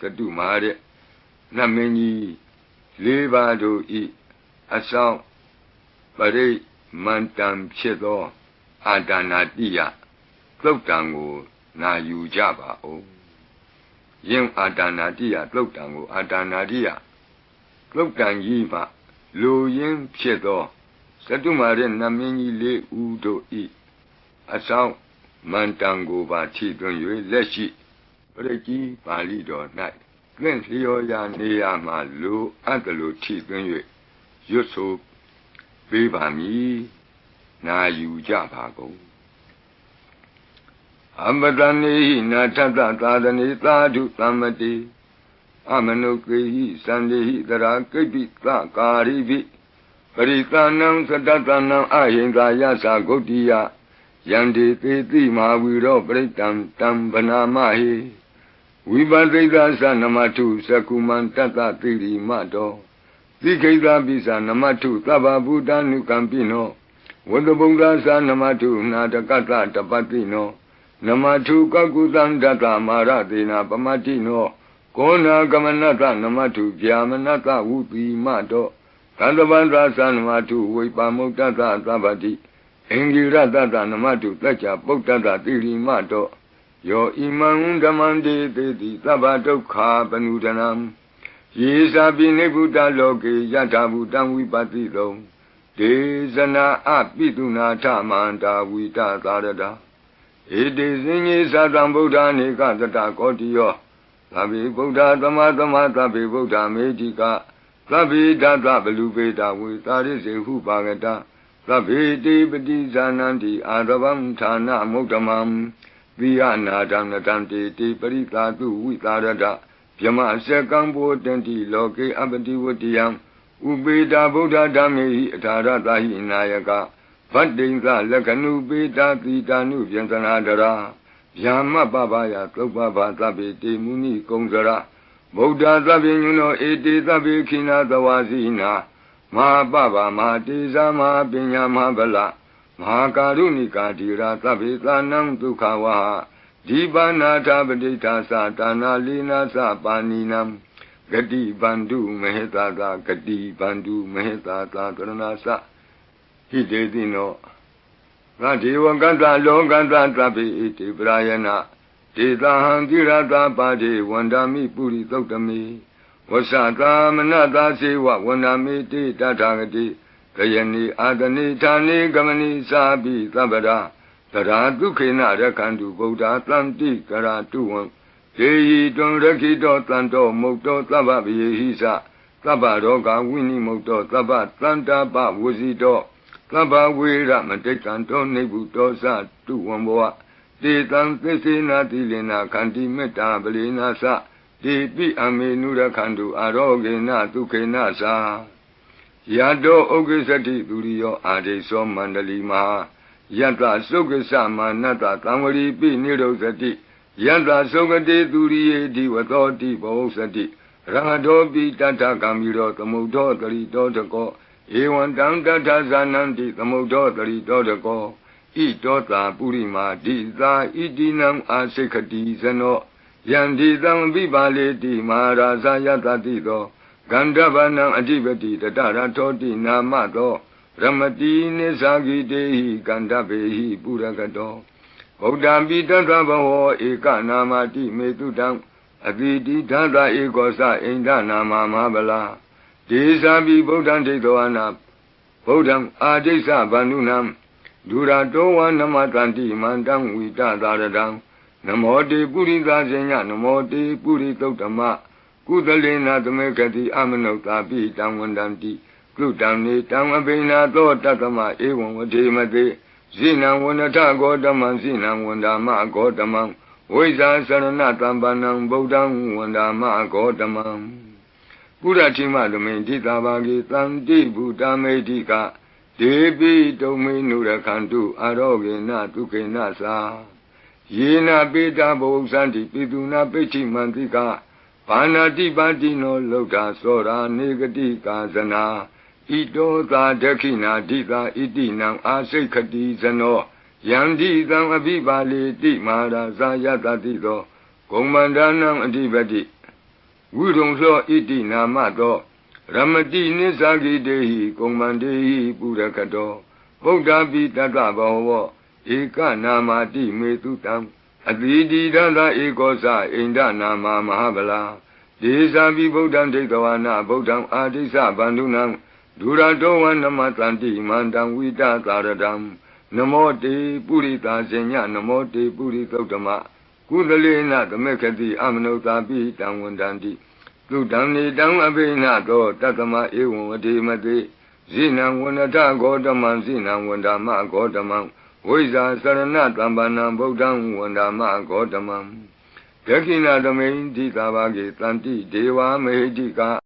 သတုမာတဲ့နတ်မင်းကြီးလေးပါးတို့ဤအဆောင်ပရိမန္တံဖြစ်သောအာဒါနာတိယသုတ်တံကိုနာယူကြပါဦးယင်းအာဒါနာတိယသုတ်တံကိုအာဒါနာတိယသုတ်တံကြီးမှလူရင်းဖြစ်သောသတုမာရဲ့နမင်းကြီးလေးဦးတို့ဤအဆောင်မန္တံကိုပါခြိသွင်း၍လက်ရှိ ပရိကြီးပါဠိတော်၌သင်လျော်ရာနေရာမှာလူအပ်တယ်လို့ခြိသွင်း၍ရွတ်ဆိုပေးပါမည်နာယူကြပါကုန်အမတနေဟိနာထတသာသနေသာဓုသမ္မတိအမနုကေဟိသန္တိဟိတရာကိပိသကာရိပိပရိသနံသတ္တတနံအဟိန္ကာယသဂုတ်တိယယန္တိသေတိမဟာဝီရောပရိတံတံဗနာမဟိ ဝိပသိက္ခသနမထုသကုမံတတ္တတိရိမတောသိခိသာပိသနမထုသဗ္ဗဗုဒ္ဓ ानु ကံပိနောဝတ္တဗုဒ္ဓသနမထုနာတကတ္တတပတိနောနမထုကကုသံတတမာရသေနာပမတိနောကောနာကမနတနမထုဗျာမနတဝုတိမတောသန္တဗန္ဒသနမထုဝိပါမုတ်တတသဗ္ဗတိအင်္ဂိရတတနမတုတ္ကြပုတ္တတတိရိမတော ယောဣမံဓမ္မံတေတိတိသဗ္ဗဒုက္ခပနုဒနံယေသာပိနိဗ္ဗုတလောကေယထာဘူတံဝိပတိတုံဒေဇနာအပိတုနာထမန္တာဝိတသာရတာဧတေစင်ကြီးသတံဗုဒ္ဓနေကတတကောတိယောသဗ္ဗေဗုဒ္ဓသမသမသဗ္ဗေဗုဒ္ဓမေတိကသဗ္ဗေဓတဘလူပေတာဝေတာရိစေဟုပါကတာသဗ္ဗေတိပတိဇာနန္တိအာရဗံဌာနမုဒ္ဓမံ သီယနာဒံနတံတေတိပရိသာတုဝိသာရတဗြမစကံဘောတန္တိလောကေအပတိဝတ္တယံဥပေတာဗုဒ္ဓဓမ္မေဟိအထာရတာဟိနာယကဗတ္တိင်္ဂလက္ခဏုပေတာတိတာနုဗျံသနာဒရာဗျာမပပယသုပ္ပဘာသဗ္ဗေတေမုနိကုံစရဗုဒ္ဓသဗ္ဗညုနောဧတေသဗ္ဗေခိနာသဝါစီနာမဟာပပမဟာတေဇာမဟာပညာမဟာဗလ မဟာကာရုဏိကာတိရာသဗ္ဗေသာနံဒုက္ခဝါဒီပါဏာထပဋိဌာသတာနာလီနာသပါဏိနံဂတိဗန္ဓုမဟေတာသာဂတိဗန္ဓုမဟေတာသာကရဏသဟိတေတိနောငါဒေဝကတ္တလောကတ္တသဗ္ဗေဣတိပရာယနာဒေသဟံတိရတာပါတိဝန္ဒာမိပုရိသုတ်တမိဝဆတာမနတာစေဝဝန္ဒာမိတိတထာဂတိ ကယနိအာတနိဌာနိကမနိသာပိသဗ္ဗရာတရာဒုခေနရခန္တုဗုဒ္ဓတံတိကရာတုဝံေယီတွံရခိတောတန်တောမုတ်တောသဗ္ဗဗယေဟိသသဗ္ဗရောဂဝိနိမုတ်တောသဗ္ဗတန္တာပဝစီ တောသဗ္ဗဝေရမတိကံတောနေဗုတောသတုဝံဘောတေတံသစ္စေနာတိလင်နာခန္တိမေတ္တာပလီနာသတိပိအမေနုရခန္တုအာရောဂေနဒုခေနသာ ယတောဥက္ကစ္စတိသူရိယောအာဒိသောမန္တလီမဟာယတ္တသုက္ကစ္စမာနတ္တသံဝရီပိနိရောဇတိယတ္တသုကတိသူရိယေဒီဝသောတိဘောစတိရဟတောပိတတ္ထကံမီရောသမုဒ္ဒောတရိတောတကောဧဝံတံတထဇာနန္တိသမုဒ္ဒောတရိတောတကောဣတောတာပုရိမာဒိသာဣတိနံအာစိခတိဇနောယန္တိသံပိပါလေတိမဟာရာဇယတတိသော ဂန္ဓဗနံအဓိပတိတတရထောတိနာမသောရမတိနိသဂိတေဟိကန္ဓဗေဟိပုရကတောဗုဒ္ဓံပိတသဘဝဧကနာမတိမေတုတံအတိတိဓာတဧကောသအိန္ဒနာမမဟာဗလာဒေသပိဗုဒ္ဓံဒိဋ္ဌဝနာဗုဒ္ဓံအာဒိဋ္ဌဗန္ဓုနံဒုရတောဝနမတန္တိမန္တံဝိတသာရတံနမောတေပုရိသဇေညနမောတေပုရိသုတ်တမ ကုသလေနာသမေကတိအမနုဿာပိတံဝန္တံတိကုတံနေတံအဘိနာသောတတမဧဝံဝတိမတိဇိနံဝန္တထဂောတမံဇိနံဝန္ဒာမဂောတမံဝိဇာစရဏတံပန္နံဗုဒ္ဓံဝန္ဒာမဂောတမံပုရတိမသမိန်တိတာဘာဂေတံတိဗုဒ္ဓမေတိကဒေပိတုံမေနုရခန္တုအာရောဂေနဒုက္ခေနသာယေနပိတာဘုဇန္တိပိတုနာပိချိမန္တိက ဘာနာတိပါတိနောလုဒ္ဓသောရာနေဂတိကာဇနာဣတောသာဒခိနာဒိသာဣတိနံအာစိတ်ခတိဇနောယန္တိသံအဘိပါလေတိမဟာရာဇာယတတိသောဂုံမန္ဒနံအဓိပတိဝိရုံသောဣတိနာမသောရမတိနိစ္စဂိတေဟိကုံမန္တေဟိပုရကတောဗုဒ္ဓပိတတ္တဘောဝဧကနာမာတိမေတုတံ အတိတိဒန္တဧကောသအိန္ဒနာမမဟာဗလာဒေဇာပိဗုဒ္ဓံဒိဋ္ဌဝနာဗုဒ္ဓံအာဒိစ္စဗန္ဓုနံဒုရတောဝနမတန္တိမန္တံဝိတသာရတံနမောတေပုရိသာဇညနမောတေပုရိသုတ်တမကုသလေနသမေခတိအမနုဿာပိတံဝန္တန္တိသုတံနေတံအဘိနတောတတ္တမဧဝံဝတိမတိဇိနံဝန္တဂောတမံဇိနံဝန္ဒမဂောတမံ ဝိဇာစရဏတံပနံဗုဒ္ဓံဝန္ဒမဂောတမံဒက္ခိဏသမိန်တိသာဘာဂေတန္တိဒေဝမေဟိတိက